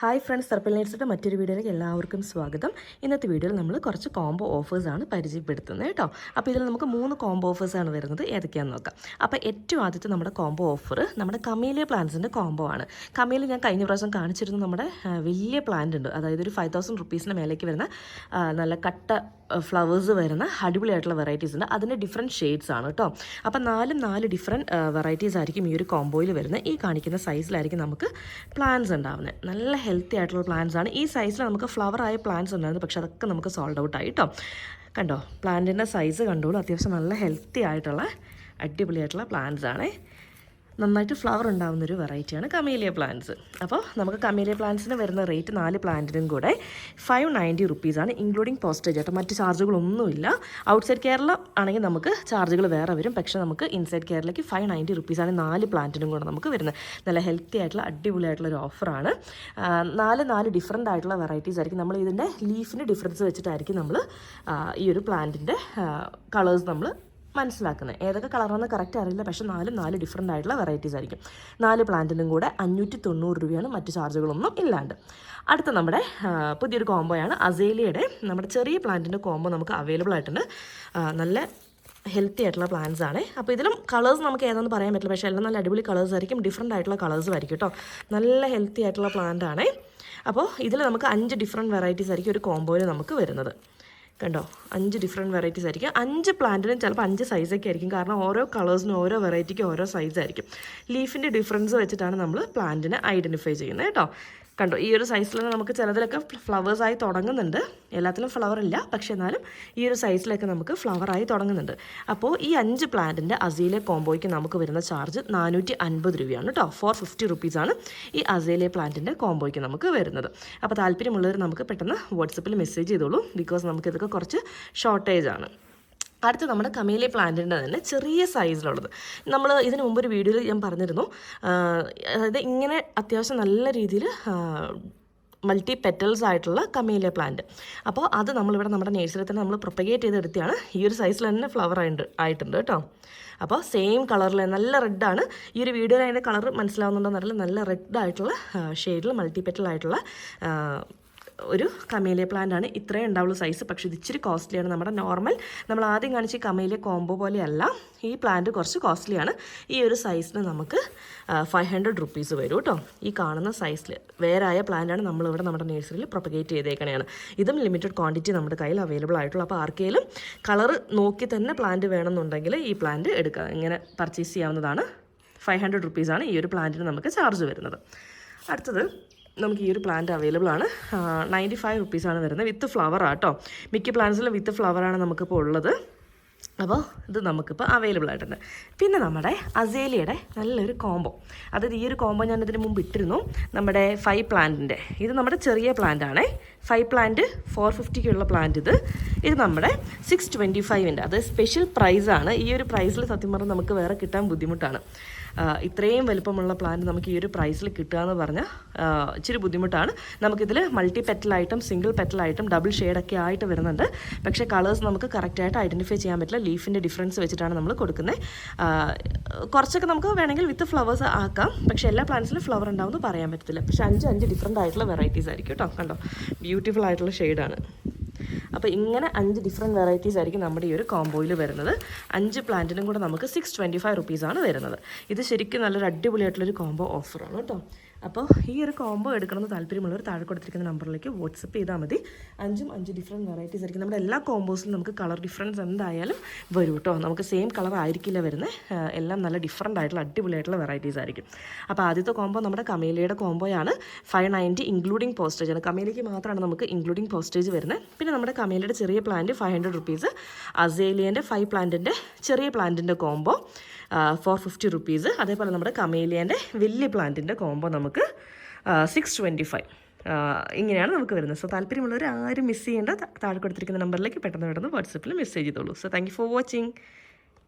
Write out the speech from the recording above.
Hi friends സർപ്പിൾ നേഴ്സിന്റെ മറ്റൊരു വീഡിയോയിലേക്ക് എല്ലാവർക്കും സ്വാഗതം. ഇന്നത്തെ വീഡിയോയിൽ നമ്മൾ കുറച്ച് കോംബോ ഓഫേഴ്സാണ് പരിചയപ്പെടുത്തുന്നത് കേട്ടോ. അപ്പോൾ ഇതിൽ നമുക്ക് മൂന്ന് കോംബോ ഓഫേഴ്സാണ് വരുന്നത്. ഏതൊക്കെയാണെന്ന് നോക്കാം. അപ്പോൾ ഏറ്റവും ആദ്യത്തെ നമ്മുടെ കോംബോ ഓഫർ നമ്മുടെ കമേലിയ പ്ലാന്റ്സിന്റെ കോംബോ ആണ്. കമേലി ഞാൻ കഴിഞ്ഞ പ്രാവശ്യം കാണിച്ചിരുന്നു നമ്മുടെ വലിയ പ്ലാന്റ് ഉണ്ട്. അതായത് ഒരു ഫൈവ് തൗസൻഡ് റുപ്പീസിന് മേലേക്ക് വരുന്ന നല്ല കട്ട ഫ്ലവേഴ്സ് വരുന്ന അടിപൊളിയായിട്ടുള്ള വെറൈറ്റീസ് ഉണ്ട്. അതിന്റെ ഡിഫറെന്റ് ഷെയ്ഡ്സ് ആണ് കേട്ടോ. അപ്പം നാലും നാല് ഡിഫറെന്റ് വെറൈറ്റീസ് ആയിരിക്കും ഈ ഒരു കോംബോയിൽ വരുന്നത്. ഈ കാണിക്കുന്ന സൈസിലായിരിക്കും നമുക്ക് പ്ലാന്റ്സ് ഉണ്ടാവുന്നത്. നല്ല ഹെൽത്തി ആയിട്ടുള്ള പ്ലാന്റ്സ് ആണ്. ഈ സൈസിൽ നമുക്ക് ഫ്ലവർ ആയ പ്ലാന്റ്സ് ഉണ്ടായിരുന്നു. പക്ഷെ അതൊക്കെ നമുക്ക് സോൾഡ് ഔട്ട് ആയിട്ടോ കണ്ടോ? പ്ലാന്റിന്റെ സൈസ് കണ്ടോളൂ. അത്യാവശ്യം നല്ല ഹെൽത്തി ആയിട്ടുള്ള അടിപൊളിയായിട്ടുള്ള പ്ലാന്റ്സ് ആണേ. നന്നായിട്ട് ഫ്ലവർ ഉണ്ടാകുന്ന ഒരു വെറൈറ്റിയാണ് കമേലിയ പ്ലാന്റ്സ് അപ്പോൾ നമുക്ക് കമേലിയ പ്ലാന്റ്സിന് വരുന്ന റേറ്റ് നാല് പ്ലാന്റിനും കൂടെ ഫൈവ് നയന്റി റുപ്പീസാണ് ഇൻക്ലൂഡിങ് പോസ്റ്റേജ് ആയിട്ട് മറ്റ് ചാർജുകളൊന്നുമില്ല ഔട്ട്സൈഡ് കേരള ആണെങ്കിൽ നമുക്ക് ചാർജുകൾ വേറെ വരും. പക്ഷേ നമുക്ക് ഇൻസൈഡ് കേരളയ്ക്ക് ഫൈവ് നയന്റി റുപ്പീസാണ് നാല് പ്ലാന്റിനും കൂടെ നമുക്ക് വരുന്നത്. നല്ല ഹെൽത്തി ആയിട്ടുള്ള അടിപൊളിയായിട്ടുള്ള ഒരു ഓഫറാണ് നാല് നാല് ഡിഫറെന്റ് ആയിട്ടുള്ള വെറൈറ്റീസ് ആയിരിക്കും. നമ്മൾ ഇതിന്റെ ലീഫിന്റെ ഡിഫറൻസ് വെച്ചിട്ടായിരിക്കും നമ്മൾ ഈ ഒരു പ്ലാന്റിന്റെ കളേഴ്സ് നമ്മൾ മനസ്സിലാക്കുന്നത്. ഏതൊക്കെ കളറാണെന്ന് കറക്റ്റ് അറിയില്ല. പക്ഷേ നാല് നാല് ഡിഫറെന്റ് ആയിട്ടുള്ള വെറൈറ്റീസ് ആയിരിക്കും. നാല് പ്ലാന്റിനും കൂടെ അഞ്ഞൂറ്റി തൊണ്ണൂറ് രൂപയാണ് മറ്റു ചാർജുകളൊന്നും ഇല്ലാണ്ട്. അടുത്ത നമ്മുടെ പുതിയൊരു കോംബോയാണ് അസേലിയുടെ നമ്മുടെ ചെറിയ പ്ലാന്റിന്റെ കോംബോ നമുക്ക് അവൈലബിൾ ആയിട്ടുണ്ട്. നല്ല ഹെൽത്തി ആയിട്ടുള്ള പ്ലാന്റ്സ് ആണ്. അപ്പോൾ ഇതിലും കളേഴ്സ് നമുക്ക് ഏതാണെന്ന് പറയാൻ പറ്റില്ല. പക്ഷേ എല്ലാം നല്ല അടിപൊളി കളേഴ്സ് ആയിരിക്കും. ഡിഫറെന്റ് ആയിട്ടുള്ള കളേഴ്സ് ആയിരിക്കും കേട്ടോ നല്ല ഹെൽത്തി ആയിട്ടുള്ള പ്ലാന്റ് ആണ്. അപ്പോൾ ഇതിൽ നമുക്ക് അഞ്ച് ഡിഫറെന്റ് വെറൈറ്റീസ് ആയിരിക്കും ഒരു കോംബോയിൽ നമുക്ക് വരുന്നത്. കണ്ടോ? അഞ്ച് ഡിഫറെന്റ് വെറൈറ്റീസ് ആയിരിക്കും. അഞ്ച് പ്ലാന്റിനും ചിലപ്പോൾ അഞ്ച് സൈസൊക്കെ ആയിരിക്കും. കാരണം ഓരോ കളേഴ്സിനും ഓരോ വെറൈറ്റിക്കും ഓരോ സൈസ് ആയിരിക്കും. ലീഫിന്റെ ഡിഫറൻസ് വെച്ചിട്ടാണ് നമ്മൾ പ്ലാന്റിനെ ഐഡന്റിഫൈ ചെയ്യുന്നത് കേട്ടോ. കണ്ടോ? ഈ ഒരു സൈസിൽ നമുക്ക് ചിലതിലൊക്കെ ഫ്ലവേഴ്സായി തുടങ്ങുന്നുണ്ട്. എല്ലാത്തിലും ഫ്ലവർ ഇല്ല. പക്ഷേ എന്നാലും ഈ ഒരു സൈസിലൊക്കെ നമുക്ക് ഫ്ലവറായി തുടങ്ങുന്നുണ്ട്. അപ്പോൾ ഈ അഞ്ച് പ്ലാന്റിന്റെ അസീലെ കോംബോയ്ക്ക് നമുക്ക് വരുന്ന ചാർജ് നാനൂറ്റി അൻപത് രൂപയാണ് കേട്ടോ. ഫോർ ഫിഫ്റ്റി റുപ്പീസാണ് ഈ അസീലെ പ്ലാന്റിന്റെ കോംബോയ്ക്ക് നമുക്ക് വരുന്നത്. അപ്പോൾ താല്പര്യമുള്ളവർ നമുക്ക് പെട്ടെന്ന് വാട്സപ്പിൽ മെസ്സേജ് ചെയ്തോളൂ. ബിക്കോസ് നമുക്ക് ഇതൊക്കെ കുറച്ച് ഷോർട്ടേജ് ആണ്. അടുത്ത് നമ്മുടെ കമീലി പ്ലാന്റിന്റെ തന്നെ ചെറിയ സൈസിലുള്ളത് നമ്മൾ ഇതിനു മുമ്പ് ഒരു വീഡിയോയിൽ ഞാൻ പറഞ്ഞിരുന്നു അതായത് ഇങ്ങനെ അത്യാവശ്യം നല്ല രീതിയിൽ മൾട്ടി പെറ്റൽസ് ആയിട്ടുള്ള കമേലിയ പ്ലാന്റ്. അപ്പോൾ അത് നമ്മളിവിടെ നമ്മുടെ നേഴ്സറി തന്നെ നമ്മൾ പ്രൊപ്പഗേറ്റ് ചെയ്തെടുത്തിയാണ്. ഈ ഒരു സൈസിൽ തന്നെ ഫ്ലവർ ആയിട്ട് ആയിട്ടുണ്ട് കേട്ടോ. അപ്പോൾ സെയിം കളറിൽ നല്ല റെഡാണ് ഈ ഒരു വീഡിയോയിൽ അതിന്റെ കളർ മനസ്സിലാവുന്നുണ്ടോ എന്നറിയില്ല. നല്ല റെഡ് ആയിട്ടുള്ള ഷെയ്ഡിൽ മൾട്ടി പെറ്റൽ ആയിട്ടുള്ള ഒരു കമേലിയ പ്ലാന്റ് ആണ്. ഇത്രയും ഉണ്ടാവുള്ളൂ സൈസ് പക്ഷേ ഇത് ഇച്ചിരി കോസ്റ്റ്ലിയാണ് നമ്മുടെ നോർമൽ നമ്മൾ ആദ്യം കാണിച്ച കമേലിയ കോംബോ പോലെയല്ല. ഈ പ്ലാന്റ് കുറച്ച് കോസ്റ്റ്ലിയാണ് ഈ ഒരു സൈസിന് നമുക്ക് ഫൈവ് ഹൺഡ്രഡ് റുപ്പീസ് വരും കേട്ടോ ഈ കാണുന്ന സൈസിൽ വേറായ പ്ലാന്റാണ് നമ്മളിവിടെ നമ്മുടെ നഴ്സറിയിൽ പ്രൊപ്പഗേറ്റ് ചെയ്തേക്കണേയാണ് ഇതും ലിമിറ്റഡ് ക്വാണ്ടിറ്റി നമ്മുടെ കയ്യിൽ അവൈലബിൾ ആയിട്ടുള്ളൂ. അപ്പോൾ ആർക്കെങ്കിലും കളർ നോക്കി തന്നെ പ്ലാന്റ് വേണമെന്നുണ്ടെങ്കിൽ ഈ പ്ലാന്റ് എടുക്കുക ഇങ്ങനെ പർച്ചേസ് ചെയ്യാവുന്നതാണ്. ഫൈവ് ഹൺഡ്രഡ് റുപ്പീസാണ് ഈ ഒരു പ്ലാന്റിന് നമുക്ക് ചാർജ് വരുന്നത്. അടുത്തത് നമുക്ക് ഈ ഒരു പ്ലാന്റ് അവൈലബിൾ ആണ്. നയന്റി ഫൈവ് റുപ്പീസാണ് വരുന്നത്. വിത്ത് ഫ്ലവർ ആട്ടോ മിക്ക പ്ലാന്റ്സിലും വിത്ത് ഫ്ലവറാണ് നമുക്കിപ്പോൾ ഉള്ളത്. അപ്പോൾ ഇത് നമുക്കിപ്പോൾ അവൈലബിൾ ആയിട്ടുണ്ട്. പിന്നെ നമ്മുടെ അസേലിയുടെ നല്ലൊരു കോംബോ അതായത് ഈ ഒരു കോംബോ ഞാൻ ഇതിന് മുമ്പ് ഇട്ടിരുന്നു. നമ്മുടെ ഫൈവ് പ്ലാന്റിന്റെ ഇത് നമ്മുടെ ചെറിയ പ്ലാന്റ് ആണേ. ഫൈവ് പ്ലാന്റ് ഫോർ ഫിഫ്റ്റിക്കുള്ള പ്ലാന്റ് ഇത്. ഇത് നമ്മുടെ സിക്സ് ട്വന്റി ഫൈവിന്റെ അത് സ്പെഷ്യൽ പ്രൈസാണ് ഈ ഒരു പ്രൈസിൽ സത്യം പറഞ്ഞാൽ നമുക്ക് വേറെ കിട്ടാൻ ബുദ്ധിമുട്ടാണ്. ഇത്രയും വലുപ്പമുള്ള പ്ലാന്റ് നമുക്ക് ഈ ഒരു പ്രൈസിൽ കിട്ടുക എന്ന് പറഞ്ഞാൽ ഇച്ചിരി ബുദ്ധിമുട്ടാണ്. നമുക്കിതിൽ മൾട്ടി പെറ്റലായിട്ടും സിംഗിൾ പെറ്റലായിട്ടും ഡബിൾ ഷെയ്ഡൊക്കെ ആയിട്ട് വരുന്നുണ്ട്. പക്ഷേ കളേഴ്സ് നമുക്ക് കറക്റ്റായിട്ട് ഐഡന്റിഫൈ ചെയ്യാൻ പറ്റില്ല. ലീഫിന്റെ ഡിഫറൻസ് വെച്ചിട്ടാണ് നമ്മൾ കൊടുക്കുന്നത് കുറച്ചൊക്കെ നമുക്ക് വേണമെങ്കിൽ വിത്ത് ഫ്ലവേഴ്സ് ആക്കാം. പക്ഷേ എല്ലാ പ്ലാന്റ്സിലും ഫ്ലവർ ഉണ്ടാവും എന്ന് പറയാൻ പറ്റത്തില്ല. പക്ഷേ അഞ്ച് അഞ്ച് ഡിഫറെന്റ് ആയിട്ടുള്ള വെറൈറ്റീസ് ആയിരിക്കും കേട്ടോ കണ്ടോ? ബ്യൂട്ടിഫുൾ ആയിട്ടുള്ള ഷെയ്ഡാണ് അപ്പോൾ ഇങ്ങനെ അഞ്ച് ഡിഫറെന്റ് വെറൈറ്റീസ് ആയിരിക്കും നമ്മുടെ ഈ ഒരു കോംബോയിൽ വരുന്നത്. അഞ്ച് പ്ലാന്റിനും കൂടെ നമുക്ക് സിക്സ് ട്വന്റി ഫൈവ് റുപ്പീസാണ് വരുന്നത്. ഇത് ശരിക്കും നല്ലൊരു അടിപൊളിയായിട്ടുള്ളൊരു കോംബോ ഓഫറാണ് കേട്ടോ. അപ്പോൾ ഈ ഒരു കോംബോ എടുക്കണമെന്ന് താല്പര്യമുള്ളവർ താഴെ കൊടുത്തിരിക്കുന്ന നമ്പറിലേക്ക് വാട്സപ്പ് ചെയ്താൽ മതി. അഞ്ചും അഞ്ച് ഡിഫറെന്റ് വെറൈറ്റീസ് ആയിരിക്കും. നമ്മുടെ എല്ലാ കോംബോസിലും നമുക്ക് കളർ ഡിഫറൻസ് എന്തായാലും വരും കേട്ടോ നമുക്ക് സെയിം കളർ ആയിരിക്കില്ല വരുന്നത് എല്ലാം നല്ല ഡിഫറെന്റ് ആയിട്ടുള്ള അടിപൊളിയായിട്ടുള്ള വെറൈറ്റീസ് ആയിരിക്കും. അപ്പോൾ ആദ്യത്തെ കോംബോ നമ്മുടെ കമേലിയുടെ കോംബോയാണ് ഫൈവ് നയന്റി ഇൻക്ലൂഡിംഗ് പോസ്റ്റേജ് ആണ്. കമേലിക്ക് മാത്രമാണ് നമുക്ക് ഇൻക്ലൂഡിംഗ് പോസ്റ്റേജ് വരുന്നത് പിന്നെ നമ്മുടെ കമേലിയുടെ ചെറിയ പ്ലാന്റ് ഫൈവ് ഹൺഡ്രഡ് റുപ്പീസ് അസേലിയന്റെ ഫൈവ് പ്ലാന്റിന്റെ ചെറിയ പ്ലാന്റിന്റെ കോംബോ ഫോർ ഫിഫ്റ്റി റുപ്പീസ് അതേപോലെ നമ്മുടെ കമേലിയന്റെ വലിയ പ്ലാന്റിന്റെ കോംബോ നമുക്ക് സിക്സ് ട്വന്റി ഫൈവ് ഇങ്ങനെയാണ് നമുക്ക് വരുന്നത്. സോ താല്പര്യമുള്ളവർ ആരും മിസ് ചെയ്യേണ്ട താഴെ കൊടുത്തിരിക്കുന്ന നമ്പറിലേക്ക് പെട്ടെന്ന് പെട്ടെന്ന് വാട്സപ്പിൽ മെസ്സേജ് ചെയ്തോളൂ. So thank for watching